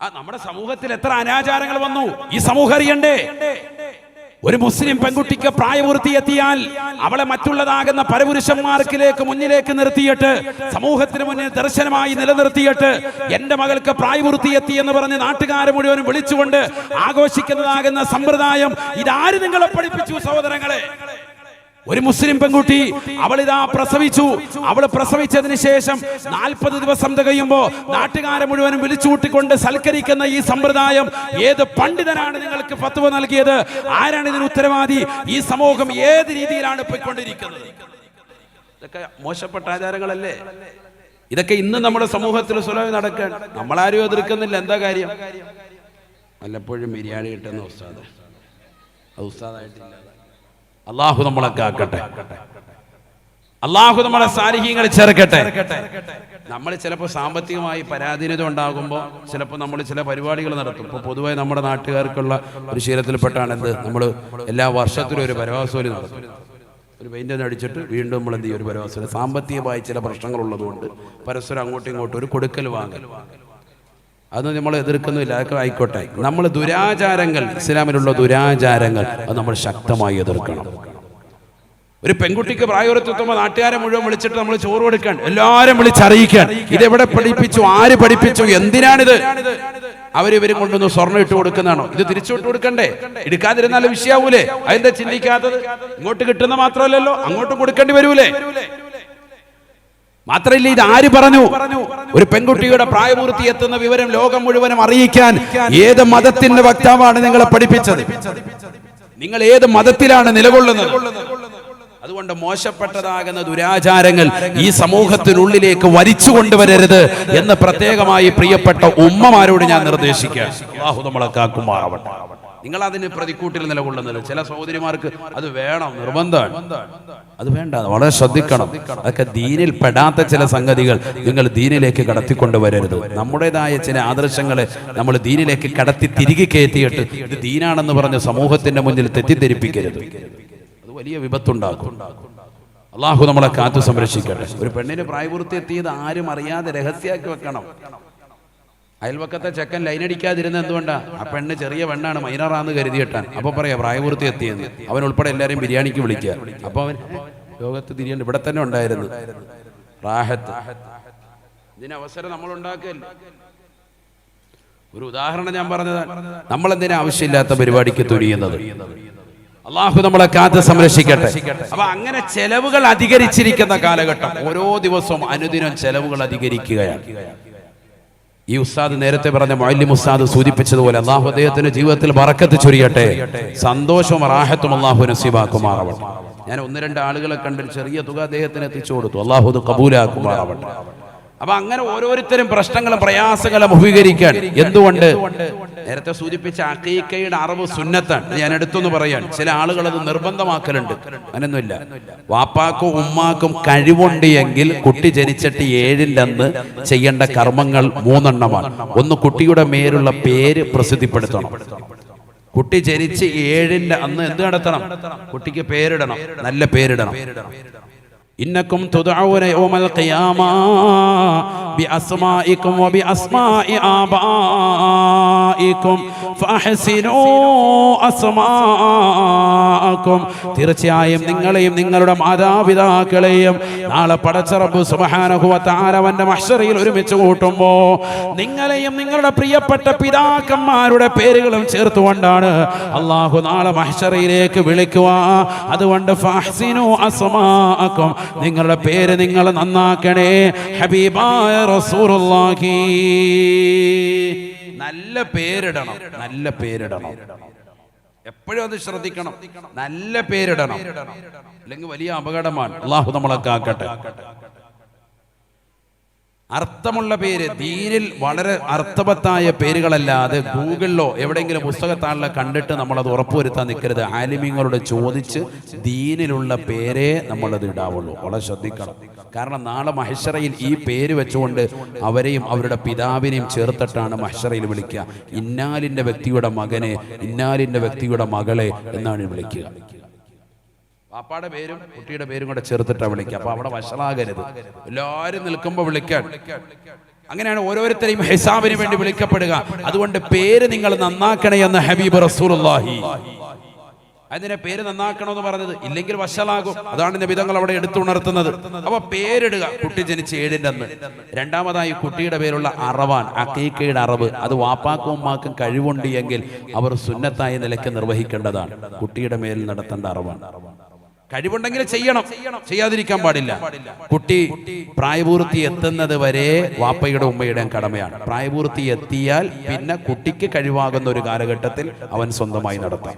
ആ നമ്മുടെ സമൂഹത്തിൽ എത്ര അനാചാരങ്ങൾ വന്നു? ഈ സമൂഹം അറിയണ്ടേ ഒരു മുസ്ലിം പെൺകുട്ടിക്ക് പ്രായപൂർത്തി എത്തിയാൽ അവളെ മറ്റുള്ളതാകുന്ന പരപുരുഷന്മാർക്കിലേക്ക് മുന്നിലേക്ക് നിർത്തിയിട്ട് സമൂഹത്തിന് മുന്നിൽ ദർശനമായി നിലനിർത്തിയിട്ട് എന്റെ മകൾക്ക് പ്രായപൂർത്തി എത്തി എന്ന് പറഞ്ഞ് നാട്ടുകാരെ മുഴുവനും വിളിച്ചുകൊണ്ട് ആഘോഷിക്കുന്നതാകുന്ന സമ്പ്രദായം ഇതാര് നിങ്ങളെ പഠിപ്പിച്ചു സഹോദരങ്ങളെ? ഒരു മുസ്ലിം പെൺകുട്ടി അവളിതാ പ്രസവിച്ചു. അവൾ പ്രസവിച്ചതിന് ശേഷം നാൽപ്പത് ദിവസം തികയുമ്പോ നാട്ടുകാരെ മുഴുവനും വിളിച്ചുകൂട്ടിക്കൊണ്ട് സൽക്കരിക്കുന്ന ഈ സമ്പ്രദായം ഏത് പണ്ഡിതനാണ് നിങ്ങൾക്ക് ഫത്വ നൽകിയത്? ആരാണ് ഇതിന് ഉത്തരവാദി? ഈ സമൂഹം ഏത് രീതിയിലാണ് പോയിക്കൊണ്ടിരിക്കുന്നത്? ഇതൊക്കെ മോശപ്പെട്ട ആചാരങ്ങളല്ലേ? ഇതൊക്കെ ഇന്ന് നമ്മുടെ സമൂഹത്തിൽ സുലഭം നടക്കാൻ. നമ്മളാരും എതിർക്കുന്നില്ല. എന്താ കാര്യം? വല്ലപ്പോഴും ബിരിയാണി കിട്ടുന്ന ഉസ്താദ്. ഉസ്താദായിട്ടില്ല. അള്ളാഹു നമ്മളെ കാക്കട്ടെ. അള്ളാഹു നമ്മളെ സാരിഹ്യങ്ങൾ ചേർക്കട്ടെ നമ്മൾ ചിലപ്പോൾ സാമ്പത്തികമായി പരാധീനത ഉണ്ടാകുമ്പോൾ ചിലപ്പോൾ നമ്മൾ ചില പരിപാടികൾ നടത്തും. ഇപ്പോൾ പൊതുവായി നമ്മുടെ നാട്ടുകാർക്കുള്ള ഒരു ശീലത്തിൽപ്പെട്ടാണ് എന്ത്? നമ്മൾ എല്ലാ വർഷത്തിലും ഒരു പരവാസോലി നടത്തും. ഒരു പെയിന്റ് അടിച്ചിട്ട് വീണ്ടും നമ്മൾ എന്ത് ചെയ്യും? ഒരു പരവാസോലി. സാമ്പത്തികമായി ചില പ്രശ്നങ്ങളുള്ളതുകൊണ്ട് പരസ്പരം അങ്ങോട്ടും ഇങ്ങോട്ടും ഒരു കൊടുക്കൽ വാങ്ങൽ. അത് നമ്മൾ എതിർക്കുന്നില്ല അതൊക്കെ ആയിക്കോട്ടെ. നമ്മൾ ദുരാചാരങ്ങൾ ഇസ്ലാമിലുള്ള ദുരാചാരങ്ങൾ അത് നമ്മൾ ശക്തമായി എതിർക്കണം. ഒരു പെൺകുട്ടിക്ക് പ്രായോരത്വത്തുമ്പോൾ നാട്ടുകാരെ മുഴുവൻ വിളിച്ചിട്ട് നമ്മൾ ചോറ് കൊടുക്കാൻ എല്ലാവരും വിളിച്ചറിയിക്കാൻ ഇതെവിടെ പഠിപ്പിച്ചു? ആര് പഠിപ്പിച്ചു? എന്തിനാണിത്? അവരിവരും കൊണ്ടൊന്ന് സ്വർണം ഇട്ട് കൊടുക്കുന്നതാണോ? ഇത് തിരിച്ചു വിട്ട് കൊടുക്കണ്ടേ? എടുക്കാതിരുന്നാൽ വിഷയാവൂലേ? അതെന്താ ചിന്തിക്കാത്തത്? ഇങ്ങോട്ട് കിട്ടുന്ന മാത്രമല്ലല്ലോ അങ്ങോട്ടും കൊടുക്കേണ്ടി വരൂലേ? മാത്രമല്ല ഇത് ആര് പറഞ്ഞു? ഒരു പെൺകുട്ടിയുടെ പ്രായപൂർത്തി എത്തുന്ന വിവരം ലോകം മുഴുവനും അറിയിക്കാൻ ഏത് മതത്തിന്റെ വക്താവാണ് നിങ്ങളെ പഠിപ്പിച്ചത്? നിങ്ങൾ ഏത് മതത്തിലാണ് നിലകൊള്ളുന്നത്? അതുകൊണ്ട് മോശപ്പെട്ടതാകുന്ന ദുരാചാരങ്ങൾ ഈ സമൂഹത്തിനുള്ളിലേക്ക് വലിച്ചു കൊണ്ടുവരരുത് എന്ന് പ്രത്യേകമായി പ്രിയപ്പെട്ട ഉമ്മമാരോട് ഞാൻ നിർദ്ദേശിക്കാം. അല്ലാഹു നമ്മളെ കാക്കുമാറാവട്ടെ. നിങ്ങൾ അതിന് പ്രതിക്കൂട്ടിൽ നിലകൊള്ളുന്നില്ല ചില സഹോദരിമാർക്ക് അത് വേണം നിർബന്ധമാണ്. അത് വേണ്ട വളരെ ശ്രദ്ധിക്കണം. അതൊക്കെ ദീനിൽ പെടാത്ത ചില സംഗതികൾ നിങ്ങൾ ദീനിലേക്ക് കടത്തിക്കൊണ്ടുവരരുത്. നമ്മുടേതായ ചില ആദർശങ്ങളെ നമ്മൾ ദീനിലേക്ക് കടത്തി തിരികെ കയറ്റിയിട്ട് ഇത് ദീനാണെന്ന് പറഞ്ഞ് സമൂഹത്തിന്റെ മുന്നിൽ തെറ്റിദ്ധരിപ്പിക്കരുത്. അത് വലിയ വിപത്തുണ്ടാക്കും. അള്ളാഹു നമ്മളെ കാത്തു സംരക്ഷിക്കട്ടെ. ഒരു പെണ്ണിന് പ്രായപൂർത്തി എത്തിയത് ആരും അറിയാതെ രഹസ്യമാക്കി വെക്കണം. അയൽവക്കത്തെ ചെക്കൻ ലൈനടിക്കാതിരുന്ന എന്തുകൊണ്ടാ? ആ പെണ്ണ് ചെറിയ പെണ്ണാണ് മൈനറാന്ന് കരുതിയിട്ടാൻ അപ്പൊ പറയാ പ്രായപൂർത്തി എത്തിയെന്ന്. അവൻ ഉൾപ്പെടെ എല്ലാരെയും ബിരിയാണിക്ക് വിളിക്കുക. അപ്പൊ അവൻ ലോകത്ത് തിരിയണ്ട്. ഇവിടെ തന്നെ ഉണ്ടായിരുന്നു. റാഹത്ത്. അവസരം നമ്മൾ ഉണ്ടാക്കില്ല? ഒരു ഉദാഹരണം ഞാൻ പറഞ്ഞത് നമ്മൾ എന്തിനാ ആവശ്യമില്ലാത്ത പരിപാടിക്ക് തുനിയുന്നത്? അള്ളാഹു നമ്മളെ കാത്ത് സംരക്ഷിക്കട്ടെ. അപ്പൊ അങ്ങനെ ചെലവുകൾ അധികരിച്ചിരിക്കുന്ന കാലഘട്ടം ഓരോ ദിവസവും അനുദിനം ചെലവുകൾ അധികരിക്കുകയാണ്. ഈ ഉസ്താദ് നേരത്തെ പറഞ്ഞ മൊയ്ലിം ഉസ്താദ് സൂചിപ്പിച്ചതുപോലെ അള്ളാഹു അദ്ദേഹത്തിന്റെ ജീവിതത്തിൽ വറക്കത്ത് ചൊരിയട്ടെ സന്തോഷവും റാഹത്തും അള്ളാഹു നസീബാക്കുമാറാവട്ടെ. ഞാൻ ഒന്ന് രണ്ട് ആളുകളെ കണ്ടിട്ട് ചെറിയ തുക അദ്ദേഹത്തിന് എത്തിച്ചു കൊടുത്തു. അള്ളാഹു അത് കബൂലാക്കുമാറാവട്ടെ. അപ്പൊ അങ്ങനെ ഓരോരുത്തരും പ്രശ്നങ്ങളും പ്രയാസങ്ങളും അഭിമുഖീകരിക്കാൻ. എന്തുകൊണ്ട്? നേരത്തെ സൂചിപ്പിച്ച അക്കീക്കയുടെ അറിവ് സുന്നത്താണ്. ഞാൻ എടുത്തൊന്ന് പറയാൻ. ചില ആളുകൾ അത് നിർബന്ധമാക്കലുണ്ട്. അങ്ങനൊന്നുമില്ല. വാപ്പാക്കും ഉമ്മാക്കും കഴിവുണ്ട് എങ്കിൽ കുട്ടി ജനിച്ചിട്ട് ഏഴില്ലെന്ന് ചെയ്യേണ്ട കർമ്മങ്ങൾ മൂന്നെണ്ണമാണ്. ഒന്ന് കുട്ടിയുടെ മേലുള്ള പേര് പ്രസിദ്ധിപ്പെടുത്തണം. കുട്ടി ജനിച്ച് ഏഴിന്റെ അന്ന് എന്ത് നടത്തണം? കുട്ടിക്ക് പേരിടണം. നല്ല പേരിടണം. إنكم تدعون يوم القيامة بأسمائكم وبأسماء آبائكم فأحسنوا أسماءكم തീർച്ചയായും നിങ്ങളെയും നിങ്ങളുടെ മാതാപിതാക്കളെയും നാളെ പടച്ചറബ് സുബഹാനഹുവത്താരവന്റെ മഷറിയിൽ ഒരുമിച്ച് കൂട്ടുമ്പോ നിങ്ങളെയും നിങ്ങളുടെ പ്രിയപ്പെട്ട പിതാക്കന്മാരുടെ പേരുകളും ചേർത്തുകൊണ്ടാണ് അള്ളാഹു നാളെ മഹ്ഷറയിലേക്ക് വിളിക്കുക അതുകൊണ്ട് ഫഹ്സിനു അസ്മാഅക്കും നിങ്ങളുടെ പേര് നിങ്ങൾ നന്നാക്കണേ. ഹബീബായ റസൂലുള്ളാഹി. നല്ല പേരിടണം നല്ല പേരിടണം. എപ്പോഴും അത് ശ്രദ്ധിക്കണം. നല്ല പേരിടണം. അല്ലെങ്കിൽ വലിയ അപകടമാണ്. അള്ളാഹു നമ്മളെ കാക്കട്ടെ. അർത്ഥമുള്ള പേര് ദീനിൽ വളരെ അർത്ഥവത്തായ പേരുകളല്ലാതെ ഗൂഗിളിലോ എവിടെയെങ്കിലും പുസ്തകത്താളിലോ കണ്ടിട്ട് നമ്മളത് ഉറപ്പുവരുത്താൻ നിൽക്കരുത്. ആലിമ്യങ്ങളോട് ചോദിച്ച് ദീനിലുള്ള പേരേ നമ്മളത് ഇടാവുള്ളൂ. വളരെ ശ്രദ്ധിക്കണം. കാരണം നാളെ മഹേശ്വറയിൽ ഈ പേര് വെച്ചുകൊണ്ട് അവരെയും അവരുടെ പിതാവിനെയും ചേർത്തിട്ടാണ് മഹേശ്വറയിൽ വിളിക്കുക. ഇന്നാലിന്റെ വ്യക്തിയുടെ മകനെ ഇന്നാലിന്റെ വ്യക്തിയുടെ മകളെ എന്നാണ് വിളിക്കുക. പാപ്പാടെ പേരും കുട്ടിയുടെ പേരും കൂടെ ചേർത്തിട്ടാണ് വിളിക്കുക. അപ്പൊ അവിടെ വഷളാകരുത്. എല്ലാരും നിൽക്കുമ്പോ വിളിക്കാൻ. അങ്ങനെയാണ് ഓരോരുത്തരെയും ഹിസാബിന് വേണ്ടി വിളിക്കപ്പെടുക. അതുകൊണ്ട് പേര് നിങ്ങൾ നന്നാക്കണേ എന്ന് ഹബീബ് റസൂലുള്ളാഹി. അതിനെ പേര് നന്നാക്കണമെന്ന് പറഞ്ഞത് ഇല്ലെങ്കിൽ വഷളാകും. അതാണ് നബിതങ്ങൾ അവിടെ എടുത്തുണർത്തുന്നത്. അപ്പൊ പേരിടുക. കുട്ടി ജനിച്ച് ഏഴിന്റെ അന്ന്. രണ്ടാമതായി കുട്ടിയുടെ പേരുള്ള അറവാൻ അക്കീക്കയുടെ അറവ്. അത് വാപ്പാക്കും ഉമ്മാക്കും കഴിവുണ്ട് എങ്കിൽ അവർ സുന്നത്തായ നിലയ്ക്ക് നിർവഹിക്കേണ്ടതാണ്. കുട്ടിയുടെ മേൽ നടത്തേണ്ട അറവാണ്. കഴിവുണ്ടെങ്കിൽ ചെയ്യണം. ചെയ്യാതിരിക്കാൻ പാടില്ല. കുട്ടി പ്രായപൂർത്തി എത്തുന്നത് വരെ വാപ്പയുടെ ഉമ്മയുടെയും കടമയാണ്. പ്രായപൂർത്തി എത്തിയാൽ പിന്നെ കുട്ടിക്ക് കഴിവാകുന്ന ഒരു കാലഘട്ടത്തിൽ അവൻ സ്വന്തമായി നടത്താം.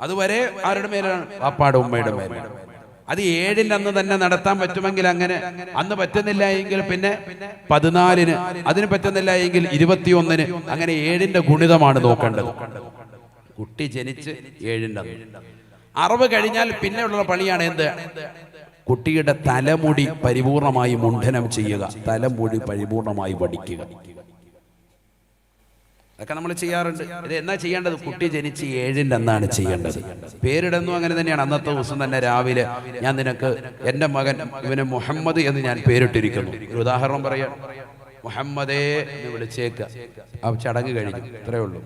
അതുവരെ ആരുടെ മേലാണ്? വാപ്പാടെ ഉമ്മയുടെ മേലാണ്. അത് ഏഴിന്റെ അന്ന് തന്നെ നടത്താൻ പറ്റുമെങ്കിൽ അങ്ങനെ. അന്ന് പറ്റുന്നില്ല എങ്കിൽ പിന്നെ പതിനാലിന് അതിന് പറ്റുന്നില്ല എങ്കിൽ ഇരുപത്തിയൊന്നിന്. അങ്ങനെ ഏഴിന്റെ ഗുണിതമാണ് നോക്കേണ്ടത്. കുട്ടി ജനിച്ച് അന്ന്. അറവ് കഴിഞ്ഞാൽ പിന്നെയുള്ള പണിയാണ് എന്ത്? കുട്ടിയുടെ തലമുടി പരിപൂർണമായി മുണ്ഡനം ചെയ്യുക. തലമുടി പരിപൂർണമായി വടിക്കുക. അതൊക്കെ നമ്മൾ ചെയ്യാറുണ്ട്. ഇത് എന്നാ ചെയ്യേണ്ടത്? കുട്ടി ജനിച്ച് ഏഴിന്റെ എന്നാണ് ചെയ്യേണ്ടത്. പേരിടുന്നു അങ്ങനെ തന്നെയാണ്. അന്നത്തെ ദിവസം തന്നെ രാവിലെ ഞാൻ നിനക്ക് എന്റെ മകൻ ഇവന് മുഹമ്മദ് എന്ന് ഞാൻ പേരിട്ടിരിക്കുന്നു. ഒരു ഉദാഹരണം പറയാം. മുഹമ്മദേ എന്ന് വിളിച്ചേക്ക. ആ ചടങ്ങ് കഴിഞ്ഞു. ഇത്രയേ ഉള്ളൂ.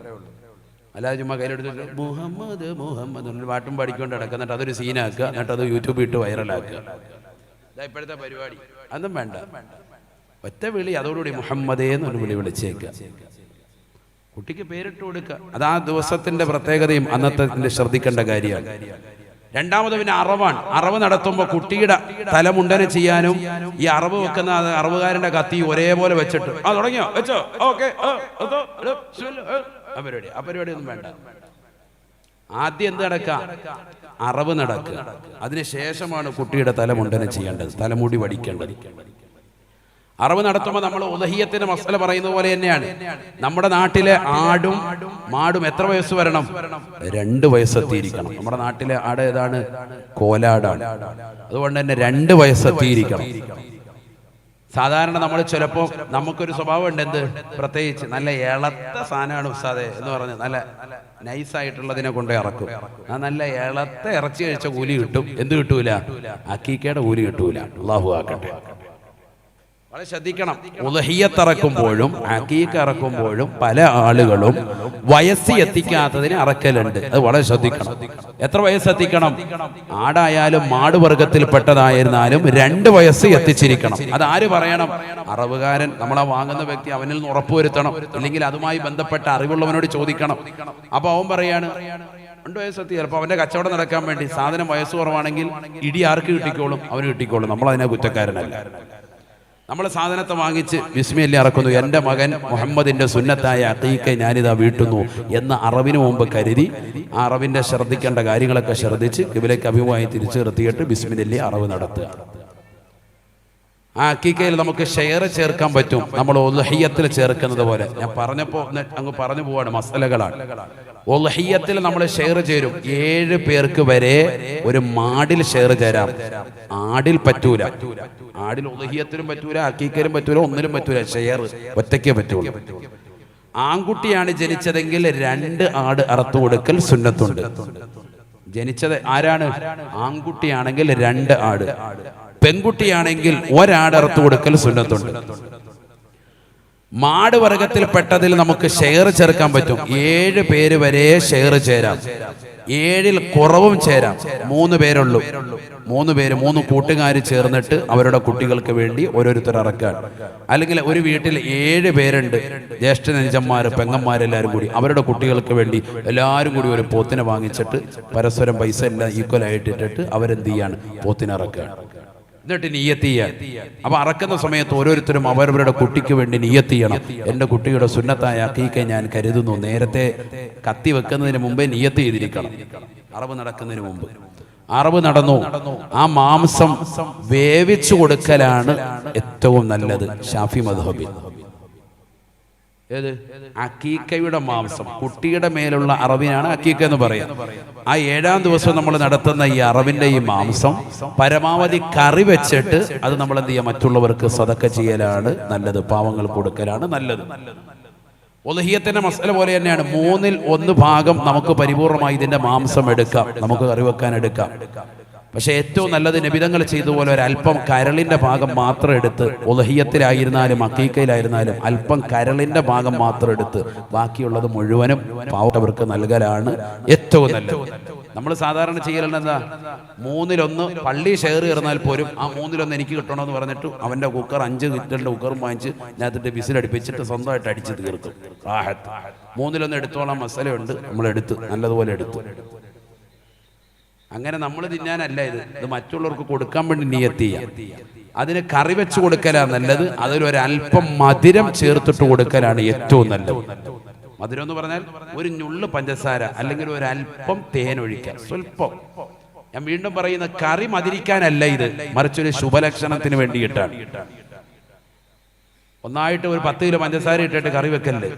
അല്ലാതെ ചുമ്മാ കയ്യിലെടുത്തിട്ട് മുഹമ്മദ് മുഹമ്മദ് എന്നൊരു പാട്ടും പാടിക്കൊണ്ട് കിടക്കുക എന്നിട്ട് അതൊരു സീനാക്കുക എന്നിട്ട് അത് യൂട്യൂബിൽ ഇട്ട് വൈറലാക്കുക ഇതാ ഇപ്പോഴത്തെ പരിപാടി. അതും വേണ്ട. ഒറ്റ വിളി അതോടുകൂടി മുഹമ്മദേ എന്നൊരു വിളി വിളിച്ചേക്കുക. കുട്ടിക്ക് പേരിട്ട് കൊടുക്കുക. അത് ആ ദിവസത്തിന്റെ പ്രത്യേകതയും അന്നത്തെ ശ്രദ്ധിക്കേണ്ട കാര്യമാണ്. രണ്ടാമത് പിന്നെ അറവാണ്. അറവ് നടത്തുമ്പോൾ കുട്ടിയുടെ തലമുണ്ടന ചെയ്യാനും ഈ അറവ് വെക്കുന്ന അറവുകാരന്റെ കത്തി ഒരേപോലെ വെച്ചിട്ട്. ആ തുടങ്ങിയോ? വെച്ചോ? ഓക്കെ. ആ പരിപാടി ആ പരിപാടി. ഒന്നും വേണ്ട. ആദ്യം എന്ത് നടക്കുക അറവ് നടക്കുക. അതിനുശേഷമാണ് കുട്ടിയുടെ തലമുണ്ടനം ചെയ്യേണ്ടത്. തലമുടി വടിക്കേണ്ടത്. അറവ് നടത്തുമ്പോൾ നമ്മൾ ഉദഹിയത്തിന്റെ മസല പറയുന്ന പോലെ തന്നെയാണ്. നമ്മുടെ നാട്ടിലെ ആടും മാടും എത്ര വയസ്സ് വരണം? രണ്ട് വയസ്സെത്തിയിരിക്കണം നമ്മുടെ നാട്ടിലെ ആട് ഏതാണ്? കോലാടാണ്. അതുകൊണ്ട് തന്നെ രണ്ട് വയസ്സെത്തിയിരിക്കണം സാധാരണ നമ്മൾ ചിലപ്പോൾ നമുക്കൊരു സ്വഭാവം ഉണ്ട് എന്ത്? പ്രത്യേകിച്ച് നല്ല ഇളത്ത സാധനമാണ് ഉസ്താദെ എന്ന് പറഞ്ഞ് നല്ല നൈസായിട്ടുള്ളതിനെ കൊണ്ട് ഇറക്കും. ആ നല്ല ഇളത്ത ഇറച്ചി കഴിച്ച കൂലി കിട്ടും. എന്ത് കിട്ടൂല? അക്കീക്കയുടെ കൂലി കിട്ടൂല. അള്ളാഹു ആക്കട്ടെ. വളരെ ശ്രദ്ധിക്കണം. ഉലഹിയത്ത് ഇറക്കുമ്പോഴും അക്കീക്ക് ഇറക്കുമ്പോഴും പല ആളുകളും വയസ്സ് എത്തിക്കാത്തതിന് അറക്കലുണ്ട്. അത് വളരെ ശ്രദ്ധിക്കണം. എത്ര വയസ്സ് എത്തിക്കണം? ആടായാലും മാട് വർഗത്തിൽപ്പെട്ടതായിരുന്നാലും രണ്ട് വയസ്സ് എത്തിച്ചിരിക്കണം. അത് ആര് പറയണം? അറിവുകാരൻ. നമ്മളെ വാങ്ങുന്ന വ്യക്തി അവനിൽ നിന്ന് ഉറപ്പുവരുത്തണം. അല്ലെങ്കിൽ അതുമായി ബന്ധപ്പെട്ട അറിവുള്ളവനോട് ചോദിക്കണം. അപ്പൊ അവൻ പറയാണ് രണ്ട് വയസ്സെത്തി ചിലപ്പോൾ അവന്റെ കച്ചവടം നടക്കാൻ വേണ്ടി സാധനം വയസ്സ് കുറവാണെങ്കിൽ ഇടി ആർക്ക് കിട്ടിക്കോളും? അവന് കിട്ടിക്കോളും. നമ്മൾ അതിനെ കുറ്റക്കാരനല്ല. നമ്മൾ സാധനത്തെ വാങ്ങിച്ച് വിസ്മയല്ലേ ഇറക്കുന്നു എന്റെ മകൻ മുഹമ്മദിന്റെ സുന്നത്തായ അക്കീക്കെ ഞാനിതാ വീട്ടുന്നു എന്ന അറിവിന് മുമ്പ് കരുതി ആ അറിവിന്റെ ശ്രദ്ധിക്കേണ്ട കാര്യങ്ങളൊക്കെ ശ്രദ്ധിച്ച് ഇവലേക്ക് അഭിമുഖമായി തിരിച്ചു നിർത്തിയിട്ട് ബിസ്മിനല്ലേ അറിവ് നടത്തുക. ആ അക്കീക്കയിൽ നമുക്ക് ഷെയർ ചേർക്കാൻ പറ്റും. നമ്മൾ ഒലഹിയത്തിൽ ചേർക്കുന്നത് പോലെ. ഞാൻ പറഞ്ഞപ്പോൾ ഒന്ന് അങ്ങ് പറഞ്ഞു പോവാണ് മസലകളാണ്. ഒലഹിയത്തിൽ നമ്മൾ ഷെയർ ചേരും. ഏഴ് പേർക്ക് വരെ ഒരു മാടിൽ ഷെയർ ചേരാം. ആടിൽ പറ്റൂല. ആടിൽ ഒലഹിയത്തിലും പറ്റൂല അക്കീക്കലും പറ്റൂല ഒന്നിലും പറ്റൂല. ഷെയർ ഒറ്റയ്ക്കേ പറ്റൂല ആൺകുട്ടിയാണ് ജനിച്ചതെങ്കിൽ രണ്ട് ആട് അറുത്തു കൊടുക്കൽ സുന്നത്തുണ്ട്. ജനിച്ചത് ആരാണ്? ആൺകുട്ടിയാണെങ്കിൽ രണ്ട് ആട്. പെൺകുട്ടിയാണെങ്കിൽ ഒരാട് അറുത്തു കൊടുക്കൽ സുന്നത്തുണ്ട്. മാട് വർഗത്തിൽപ്പെട്ടതിൽ നമുക്ക് ഷെയർ ചേർക്കാൻ പറ്റും. ഏഴ് പേര് വരെ ഷെയർ ചേരാം. ഏഴിൽ കുറവും ചേരാം. മൂന്ന് പേരുള്ളൂ. മൂന്ന് പേര് മൂന്ന് കൂട്ടുകാർ ചേർന്നിട്ട് അവരുടെ കുട്ടികൾക്ക് വേണ്ടി ഓരോരുത്തർ ഇറക്കാൻ അല്ലെങ്കിൽ ഒരു വീട്ടിൽ ഏഴ് പേരുണ്ട്. ജ്യേഷ്ഠ നെഞ്ചന്മാർ പെങ്ങന്മാരെല്ലാവരും കൂടി അവരുടെ കുട്ടികൾക്ക് വേണ്ടി എല്ലാവരും കൂടി ഒരു പോത്തിനെ വാങ്ങിച്ചിട്ട് പരസ്പരം പൈസ എല്ലാം ഇട്ടിട്ട് അവരെന്ത് ചെയ്യാണ്? പോത്തിനെ ഇറക്കുകയാണ് എന്നിട്ട് നീയത്ത് ചെയ്യാൻ. അപ്പൊ അറക്കുന്ന സമയത്ത് ഓരോരുത്തരും അവരവരുടെ കുട്ടിക്ക് വേണ്ടി നീയത്ത് ചെയ്യണം. എന്റെ കുട്ടിയുടെ സുന്നത്തായ അക്കീക്കെ ഞാൻ കരുതുന്നു. നേരത്തെ കത്തി വെക്കുന്നതിന് മുമ്പേ നീയത്ത് ചെയ്തിരിക്കണം. അറവ് നടക്കുന്നതിന് മുമ്പ്. അറവ് നടന്നു. ആ മാംസം വേവിച്ചു കൊടുക്കലാണ് ഏറ്റവും നല്ലത്. ഷാഫി മധുഹബിൽ ഏത്? അക്കീക്കയുടെ മാംസം. കുട്ടിയുടെ മേലുള്ള അറവിനാണ് അക്കീക്ക എന്ന് പറയുന്നത് ആ ഏഴാം ദിവസം നമ്മൾ നടത്തുന്ന ഈ അറവിന്റെ ഈ മാംസം പരമാവധി കറി വെച്ചിട്ട് അത് നമ്മൾ എന്ത് ചെയ്യുക മറ്റുള്ളവർക്ക് സതക്ക ചെയ്യലാണ്. നല്ലത് പാവങ്ങൾ കൊടുക്കലാണ് നല്ലത്. ഒലഹിയത്തിന്റെ മസല പോലെ തന്നെയാണ്. മൂന്നിൽ ഒന്ന് ഭാഗം നമുക്ക് പരിപൂർണമായി ഇതിന്റെ മാംസം എടുക്കാം. നമുക്ക് കറി വെക്കാൻ എടുക്കാം. പക്ഷെ ഏറ്റവും നല്ലത് നിബിതങ്ങൾ ചെയ്ത പോലെ ഒരല്പം കരളിന്റെ ഭാഗം മാത്രം എടുത്ത് ഒലഹിയത്തിലായിരുന്നാലും അക്കീക്കയിലായിരുന്നാലും അല്പം കരളിന്റെ ഭാഗം മാത്രം എടുത്ത് ബാക്കിയുള്ളത് മുഴുവനും പാവപ്പെട്ടവർക്ക് നൽകലാണ് ഏറ്റവും നല്ലത്. നമ്മൾ സാധാരണ ചെയ്യലുണ്ട് എന്താ? മൂന്നിലൊന്ന് പള്ളി ഷെയർ കയറുന്നാൽ പോലും ആ മൂന്നിലൊന്ന് എനിക്ക് കിട്ടണമെന്ന് പറഞ്ഞിട്ട് അവന്റെ കുക്കർ അഞ്ച് ലിറ്ററിന്റെ കുക്കറും വാങ്ങിച്ച് ഞാത്തിട്ട് വിസിലടിപ്പിച്ചിട്ട് സ്വന്തമായിട്ട് അടിച്ച് തീർക്കും. മൂന്നിലൊന്ന് എടുത്തോളാം മസാലയുണ്ട്. നമ്മൾ എടുത്ത് നല്ലതുപോലെ എടുത്തു. അങ്ങനെ നമ്മൾ തിന്നാനല്ല ഇത്. ഇത് മറ്റുള്ളവർക്ക് കൊടുക്കാൻ വേണ്ടി നിയത്തിയ അതിന് കറി വെച്ച് കൊടുക്കലാ നല്ലത്. അതിലൊരല്പം മധുരം ചേർത്തിട്ട് കൊടുക്കലാണ് ഏറ്റവും നല്ലത്. മധുരം എന്ന് പറഞ്ഞാൽ ഒരു ഞുള്ള് പഞ്ചസാര അല്ലെങ്കിൽ ഒരല്പം തേൻ ഒഴിക്കാം. സ്വല്പം. ഞാൻ വീണ്ടും പറയുന്ന കറി മതിരിക്കാനല്ല ഇത്. മറിച്ചൊരു ശുഭലക്ഷണത്തിന് വേണ്ടിയിട്ടാണ്. ഒന്നായിട്ട് ഒരു പത്ത് കിലോ പഞ്ചസാര ഇട്ടിട്ട് കറി വെക്കല്ലേ?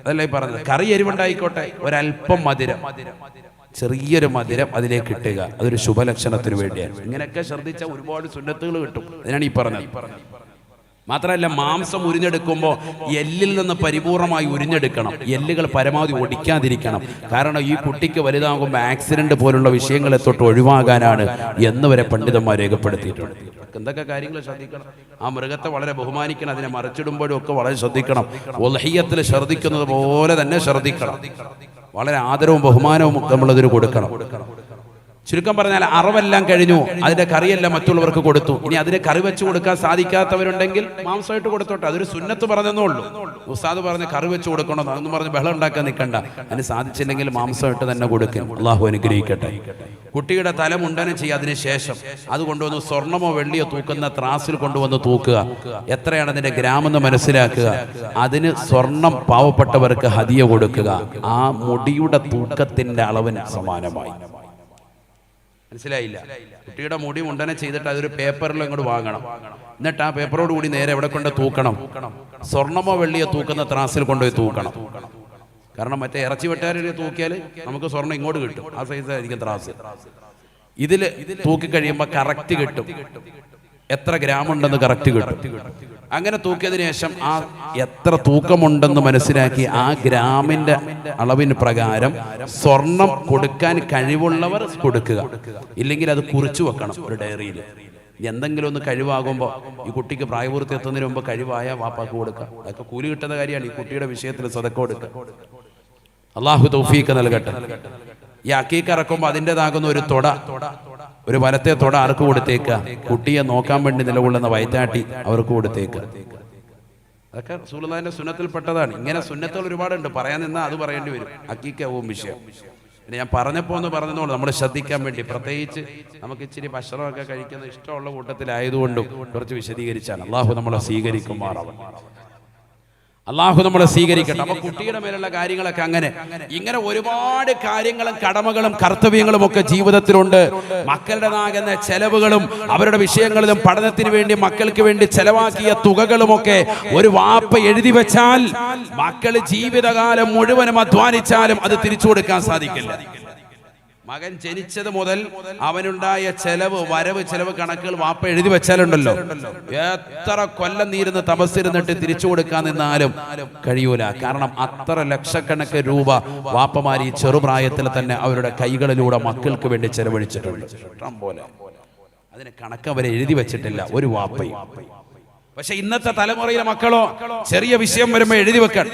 അതല്ലേ പറഞ്ഞത്? കറി എരിവുണ്ടായിക്കോട്ടെ. ഒരല്പം മധുരം. ചെറിയൊരു മധുരം അതിലേക്ക് ഇട്ടുക അതൊരു ശുഭലക്ഷണത്തിന് വേണ്ടിയാണ്. ഇങ്ങനെയൊക്കെ ശ്രദ്ധിച്ച ഒരുപാട് സുന്നത്തുകൾ കിട്ടും. അതിനാണ് ഈ പറഞ്ഞത്. മാത്രമല്ല മാംസം ഉരിഞ്ഞെടുക്കുമ്പോൾ എല്ലിൽ നിന്ന് പരിപൂർണമായി ഉരിഞ്ഞെടുക്കണം. എല്ലുകൾ പരമാവധി ഒടിക്കാതിരിക്കണം. കാരണം ഈ കുട്ടിക്ക് വലുതാകുമ്പോൾ ആക്സിഡന്റ് പോലുള്ള വിഷയങ്ങളെ തൊട്ട് ഒഴിവാകാനാണ് എന്ന് വരെ പണ്ഡിതന്മാർ രേഖപ്പെടുത്തിയിട്ടുണ്ട്. എന്തൊക്കെ കാര്യങ്ങൾ ശ്രദ്ധിക്കണം? ആ മൃഗത്തെ വളരെ ബഹുമാനിക്കണം. അതിനെ മറിച്ചിടുമ്പോഴും ഒക്കെ വളരെ ശ്രദ്ധിക്കണം. ഒലഹ്യത്തിൽ ശ്രദ്ധിക്കുന്നത് പോലെ തന്നെ ശ്രദ്ധിക്കണം. വളരെ ആദരവും ബഹുമാനവും നമ്മളതിന് കൊടുക്കണം. ചുരുക്കം പറഞ്ഞാൽ അറവെല്ലാം കഴിഞ്ഞു. അതിന്റെ കറിയെല്ലാം മറ്റുള്ളവർക്ക് കൊടുത്തു. ഇനി അതിന് കറി വെച്ച് കൊടുക്കാൻ സാധിക്കാത്തവരുണ്ടെങ്കിൽ മാംസമായിട്ട് കൊടുത്തോട്ടെ. അതൊരു സുന്നത്ത് പറഞ്ഞതേ ഉള്ളൂ. ഉസ്താദ് പറഞ്ഞ് കറി വെച്ച് കൊടുക്കണം അതൊന്നും പറഞ്ഞ് ബഹളം ഉണ്ടാക്കാൻ നിൽക്കണ്ട. അതിന് സാധിച്ചില്ലെങ്കിൽ മാംസമായിട്ട് തന്നെ കൊടുക്കും. അള്ളാഹു അനുഗ്രഹിക്കട്ടെ. കുട്ടിയുടെ തല മുണ്ടനം ചെയ്യുക അതിന് ശേഷം. അത് കൊണ്ടുവന്ന് സ്വർണമോ വെള്ളിയോ തൂക്കുന്ന ത്രാസിൽ കൊണ്ടുവന്ന് തൂക്കുക. എത്രയാണ് അതിന്റെ ഗ്രാമെന്ന് മനസ്സിലാക്കുക. അതിന് സ്വർണം പാവപ്പെട്ടവർക്ക് ഹതിയ കൊടുക്കുക. ആ മുടിയുടെ തൂക്കത്തിന്റെ അളവിന് സമാനമായി. മനസ്സിലായില്ല. കുട്ടിയുടെ മുടി മുണ്ടനെ ചെയ്തിട്ട് അതൊരു പേപ്പറിൽ അങ്ങോട്ട് വാങ്ങണം. എന്നിട്ട് ആ പേപ്പറോട് കൂടി നേരെ എവിടെ കൊണ്ട് തൂക്കണം? സ്വർണമോ വെള്ളിയോ തൂക്കുന്ന ത്രാസിൽ കൊണ്ടുപോയി തൂക്കണം. കാരണം മറ്റേ ഇറച്ചി വെട്ടാരെ തൂക്കിയാൽ നമുക്ക് സ്വർണം ഇങ്ങോട്ട് കിട്ടും. ആ സൈസായിരിക്കും ത്രാസ്. ഇതിൽ തൂക്കി കഴിയുമ്പോൾ കറക്റ്റ് കിട്ടും. എത്ര ഗ്രാമുണ്ടെന്ന് കറക്റ്റ് കിട്ടും. അങ്ങനെ തൂക്കിയതിനു ശേഷം ആ എത്ര തൂക്കമുണ്ടെന്ന് മനസ്സിലാക്കി ആ ഗ്രാമിന്റെ അളവിന് പ്രകാരം സ്വർണം കൊടുക്കാൻ കഴിവുള്ളവർ കൊടുക്കുക. ഇല്ലെങ്കിൽ അത് കുറിച്ചു വെക്കണം ഒരു ഡയറിയിൽ. എന്തെങ്കിലും ഒന്ന് കഴിവാകുമ്പോൾ ഈ കുട്ടിക്ക് പ്രായപൂർത്തി എത്തുന്നതിന് മുമ്പ് കഴിവായ വാപ്പാക്ക് കൊടുക്കുക. അതൊക്കെ കൂലി കിട്ടുന്ന കാര്യമാണ്. ഈ കുട്ടിയുടെ വിഷയത്തിൽ സതക്ക കൊടുക്കുക. അള്ളാഹു തൗഫീക്ക് നൽകട്ടെ. ഈ അക്കീക്ക് ഇറക്കുമ്പോൾ അതിന്റെതാകുന്ന ഒരു തൊട. ഒരു വലത്തെ തൊട ആർക്ക് കൊടുത്തേക്ക? കുട്ടിയെ നോക്കാൻ വേണ്ടി നിലകൊള്ളുന്ന വയറ്റാട്ടി അവർക്ക് കൊടുത്തേക്ക. അതൊക്കെ റസൂലുള്ളാഹിന്റെ സുന്നത്തിൽപ്പെട്ടതാണ്. ഇങ്ങനെ സുന്നത്തുകൾ ഒരുപാടുണ്ട്. പറയാൻ നിന്നാൽ അത് പറയേണ്ടി വരും. അക്കീക്കാവും വിഷയം. പിന്നെ ഞാൻ പറഞ്ഞപ്പോ എന്ന് പറഞ്ഞതുകൊണ്ട് നമ്മൾ ശ്രദ്ധിക്കാൻ വേണ്ടി. പ്രത്യേകിച്ച് നമുക്ക് ഇച്ചിരി ഭക്ഷണമൊക്കെ കഴിക്കുന്ന ഇഷ്ടമുള്ള കൂട്ടത്തിലായതുകൊണ്ടും കുറച്ച് വിശദീകരിച്ചാണ്. അള്ളാഹു നമ്മളെ സ്വീകരിക്കുമാറാവണം അള്ളാഹു നമ്മളെ സ്വീകരിക്കട്ടെ. അപ്പൊ കുട്ടിയുടെ മേലുള്ള കാര്യങ്ങളൊക്കെ അങ്ങനെ. ഇങ്ങനെ ഒരുപാട് കാര്യങ്ങളും കടമകളും കർത്തവ്യങ്ങളും ഒക്കെ ജീവിതത്തിലുണ്ട്. മക്കളുടേതാകുന്ന ചെലവുകളും അവരുടെ വിഷയങ്ങളിലും പഠനത്തിന് വേണ്ടി മക്കൾക്ക് വേണ്ടി ചെലവാക്കിയ തുകകളുമൊക്കെ ഒരു വാപ്പ എഴുതി വെച്ചാൽ മക്കൾ ജീവിതകാലം മുഴുവനും അധ്വാനിച്ചാലും അത് തിരിച്ചു കൊടുക്കാൻ സാധിക്കില്ല. മകൻ ജനിച്ചത് മുതൽ അവനുണ്ടായ ചെലവ് വരവ് ചെലവ് കണക്കുകൾ വാപ്പ എഴുതി വെച്ചാലുണ്ടല്ലോ. എത്ര കൊല്ലം നീരുന്ന് തപസ്സിരുന്നിട്ട് തിരിച്ചു കൊടുക്കാൻ നിന്നാലും കഴിയൂല. കാരണം അത്ര ലക്ഷക്കണക്ക് രൂപ വാപ്പമാർ ഈ ചെറുപ്രായത്തിൽ തന്നെ അവരുടെ കൈകളിലൂടെ മക്കൾക്ക് വേണ്ടി ചെലവഴിച്ചിട്ടുണ്ട്. പോലെ. അതിന് കണക്ക് അവരെ എഴുതി വെച്ചിട്ടില്ല. ഒരു വാപ്പയും. പക്ഷെ ഇന്നത്തെ തലമുറയിലെ മക്കളോ ചെറിയ വിഷയം വരുമ്പോ എഴുതി വെക്കാൻ.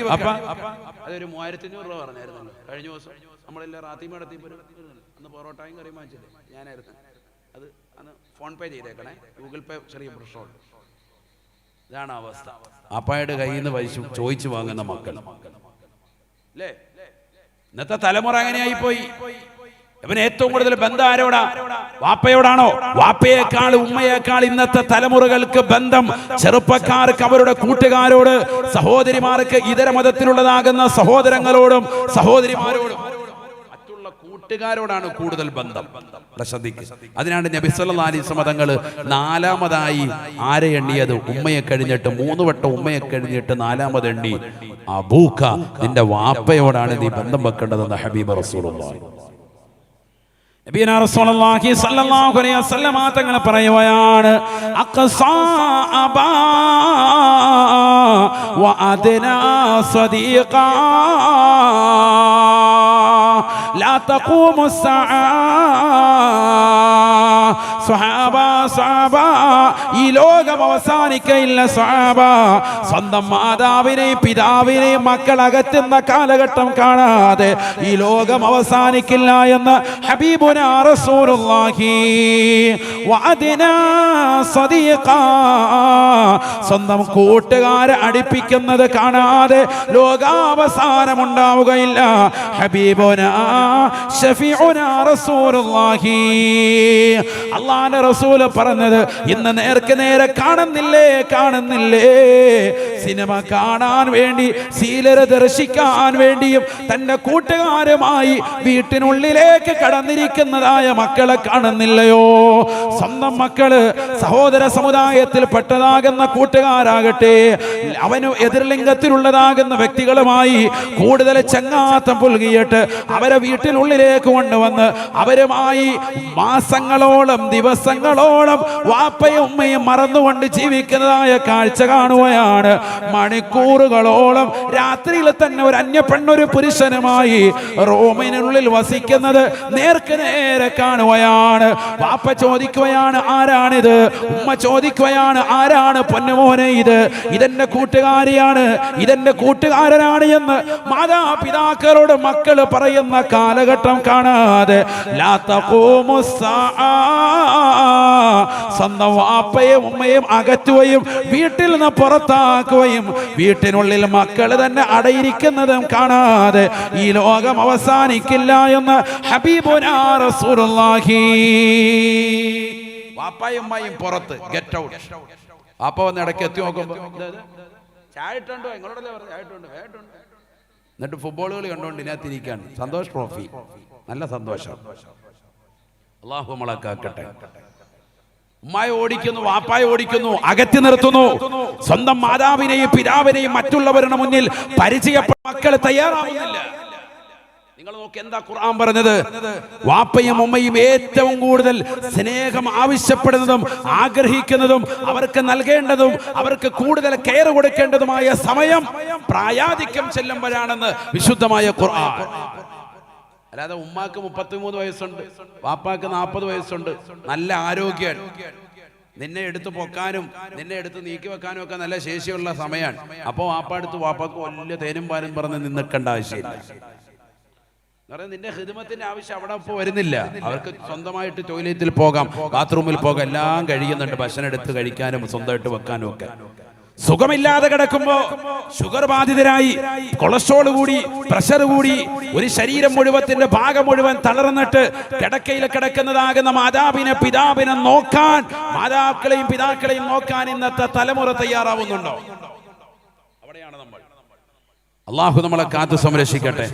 അതൊരു മൂവായിരത്തി അഞ്ഞൂറ് രൂപ പറഞ്ഞായിരുന്നു കഴിഞ്ഞ ദിവസം നമ്മളെല്ലാം റാത്തി മേടത്തി അന്ന് പൊറോട്ടയും കറിയും വാങ്ങിച്ചില്ലേ? ഞാനായിരുന്നു. അത് അന്ന് ഫോൺ പേ ചെയ്തേക്കണേ. ഗൂഗിൾ പേ ചെറിയ പ്രശ്നമുണ്ട്. ഇതാണ് അവസ്ഥ. അപ്പായുടെ കയ്യിൽ നിന്ന് പൈസ ചോദിച്ചു വാങ്ങുന്ന മക്കൾ. അല്ലേ ഇന്നത്തെ തലമുറ അങ്ങനെയായി പോയി ഇവന് ഏറ്റവും കൂടുതൽ ബന്ധം ആരോടാ? വാപ്പയോടാണോ? വാപ്പയേക്കാൾ ഉമ്മയേക്കാൾ ഇന്നത്തെ തലമുറകൾക്ക് ബന്ധം. ചെറുപ്പക്കാർക്ക് അവരുടെ കൂട്ടുകാരോട് സഹോദരിമാർക്ക് ഇതര മതത്തിലുള്ളതാകുന്ന സഹോദരങ്ങളോടും സഹോദരിമാരോടും. കൂട്ടുകാരോടാണ് കൂടുതൽ ബന്ധം. ശ്രദ്ധിക്കുക അതിനാണ് നബി സല്ലല്ലാഹു അലൈഹി വസല്ലം തങ്ങൾ നാലാമതായി ആരെ എണ്ണിയത്? ഉമ്മയെ കഴിഞ്ഞിട്ട് മൂന്ന് വട്ടം ഉമ്മയെ കഴിഞ്ഞിട്ട് നാലാമത് എണ്ണി. അബൂക്ക നിന്റെ വാപ്പയോടാണ് നീ ബന്ധം വെക്കേണ്ടതെന്ന് ഹബീബ് റസൂലുള്ളാഹി. പറയുകയാണ് അഖസാ അബാ വ അദ്നാ സദീഖാ ലാ തഖൂമു സ്വഹാബ സ്വഹാബ ഈ ലോകം അവസാനിക്കയില്ല സാബ സ്വന്തം മാതാവിനെയും പിതാവിനെയും മക്കൾ അകറ്റുന്ന കാലഘട്ടം കാണാതെ ഈ ലോകം അവസാനിക്കില്ല എന്ന് സ്വന്തം കൂട്ടുകാരെ അടുപ്പിക്കുന്നത് കാണാതെ ലോകാവസാനം ഉണ്ടാവുകയില്ല ഹബീബുന അള്ളാന്റെ റസൂൽ പറഞ്ഞത് ഇന്ന് നേർക്ക് നേരെ കാണുന്നില്ലേ കാണുന്നില്ലേ? സിനിമ കാണാൻ വേണ്ടി സീലര ദർശിക്കാൻ വേണ്ടിയും തന്റെ കൂട്ടുകാരുമായി വീട്ടിനുള്ളിലേക്ക് കടന്നിരിക്കുന്നതായ മക്കളെ കാണുന്നില്ലയോ? സ്വന്തം മക്കൾ സഹോദര സമുദായത്തിൽ പെട്ടതാകുന്ന കൂട്ടുകാരാകട്ടെ അവന് എതിർലിംഗത്തിലുള്ളതാകുന്ന വ്യക്തികളുമായി കൂടുതൽ ചങ്ങാത്തം പുൽകിയിട്ട് അവരെ വീട്ടിനുള്ളിലേക്ക് കൊണ്ടുവന്ന് അവരുമായി മാസങ്ങളോളം ദിവസങ്ങളോളം വാപ്പയും ഉമ്മയും മറന്നുകൊണ്ട് ജീവിക്കുന്നതായ കാഴ്ച കാണുകയാണ്. മണിക്കൂറുകളോളം രാത്രിയിൽ തന്നെ ഒരു അന്യപ്പെണ്ണൊരു പുരുഷനുമായി റോമിനുള്ളിൽ വസിക്കുന്നത് നേർക്ക് നേരെ കാണുകയാണ്. വാപ്പ ചോദിക്കുകയാണ് ആരാണിത്? ഉമ്മ ചോദിക്കുകയാണ് ആരാണ് പൊന്നുമോനെ ഇത്? ഇതെന്റെ കൂട്ടുകാരിയാണ് ഇതെന്റെ കൂട്ടുകാരനാണ് എന്ന്. മാതാപിതാക്കളോട് മക്കൾ പറയുന്ന കാലഘട്ടം കാണാതെ ലാ തഖൂമു സ്സാആ. സ്വന്തം വാപ്പയും ഉമ്മയും അകറ്റുകയും വീട്ടിൽ നിന്ന് പുറത്താക്കുകയും വീട്ടിനുള്ളിൽ മക്കൾ തന്നെ അടയിരിക്കുന്നതും കാണാതെ ഈ ലോകം അവസാനിക്കില്ല എന്ന് ഹബീബുനാഹി വാപ്പായും പുറത്ത്. ഗെറ്റ് ഔട്ട് വാപ്പ വന്ന് ഇടയ്ക്ക് എത്തി നോക്കുമ്പോ ചായ ഇട്ടുണ്ടോ എങ്ങളോടല്ലേ പറഞ്ഞു ചായ ഇട്ടുണ്ട് വേഗം ഇട്ടുണ്ട്. എന്നിട്ട് ഫുട്ബോൾ കളി കണ്ടുകൊണ്ട് ഇതിനകത്തിരിക്കുകയാണ് സന്തോഷ് ട്രോഫി നല്ല സന്തോഷം. അള്ളാഹു മുളക്കാക്കട്ടെ കാക്കട്ടെ. ഉമ്മായ ഓടിക്കുന്നു വാപ്പായ ഓടിക്കുന്നു അകറ്റി നിർത്തുന്നു. സ്വന്തം മാതാവിനെയും പിതാവിനെയും മറ്റുള്ളവരുടെ മുന്നിൽ പരിചയപ്പെട്ട മക്കൾ തയ്യാറാവുന്നില്ല. നിങ്ങൾ നോക്കി എന്താ ഖുർആൻ പറഞ്ഞത്? വാപ്പയും ഉമ്മയും ഏറ്റവും കൂടുതൽ സ്നേഹം ആവശ്യപ്പെടുന്നതും ആഗ്രഹിക്കുന്നതും അവർക്ക് നൽകേണ്ടതും അവർക്ക് കൂടുതൽ കെയർ കൊടുക്കേണ്ടതുമായ സമയം പ്രായാധിക്യം ചെല്ലുമ്പോഴാണെന്ന് വിശുദ്ധമായ ഖുർആൻ. അല്ലാതെ ഉമ്മാക്ക് മുപ്പത്തിമൂന്ന് വയസ്സുണ്ട് വാപ്പാക്ക് നാൽപ്പത് വയസ്സുണ്ട്. നല്ല ആരോഗ്യം നിന്നെ എടുത്ത് പൊക്കാനും നിന്നെ എടുത്ത് നീക്കി വെക്കാനും ഒക്കെ നല്ല ശേഷിയുള്ള സമയമാണ് അപ്പോൾ വാപ്പ എടുത്ത് വാപ്പാക്ക് വലിയ തേനും പാലും പറഞ്ഞ് നിന്നിക്കേണ്ട ആവശ്യമില്ല. നിന്റെ ഹിദമത്തിന്റെ ആവശ്യം അവിടെ ഇപ്പോൾ വരുന്നില്ല. അവർക്ക് സ്വന്തമായിട്ട് ടോയ്ലറ്റിൽ പോകാം ബാത്റൂമിൽ പോകാം എല്ലാം കഴിയുന്നുണ്ട്. ഭക്ഷണം എടുത്ത് കഴിക്കാനും സ്വന്തമായിട്ട് വെക്കാനും ഒക്കെ. സുഖമില്ലാതെ കിടക്കുമ്പോ ഷുഗർ ബാധിതരായി കൊളസ്ട്രോൾ കൂടി പ്രഷർ കൂടി ഒരു ശരീരം മുഴുവത്തിന്റെ ഭാഗം മുഴുവൻ തളർന്നിട്ട് കിടക്കയിൽ കിടക്കുന്നതാകുന്ന മാതാവിനെ പിതാവിനെ നോക്കാൻ മാതാക്കളെയും പിതാക്കളെയും നോക്കാൻ ഇന്നത്തെ തലമുറ തയ്യാറാവുന്നുണ്ടോ? അവിടെയാണ് നമ്മൾ. അള്ളാഹു നമ്മളെ കാത്തു സംരക്ഷിക്കട്ടെ.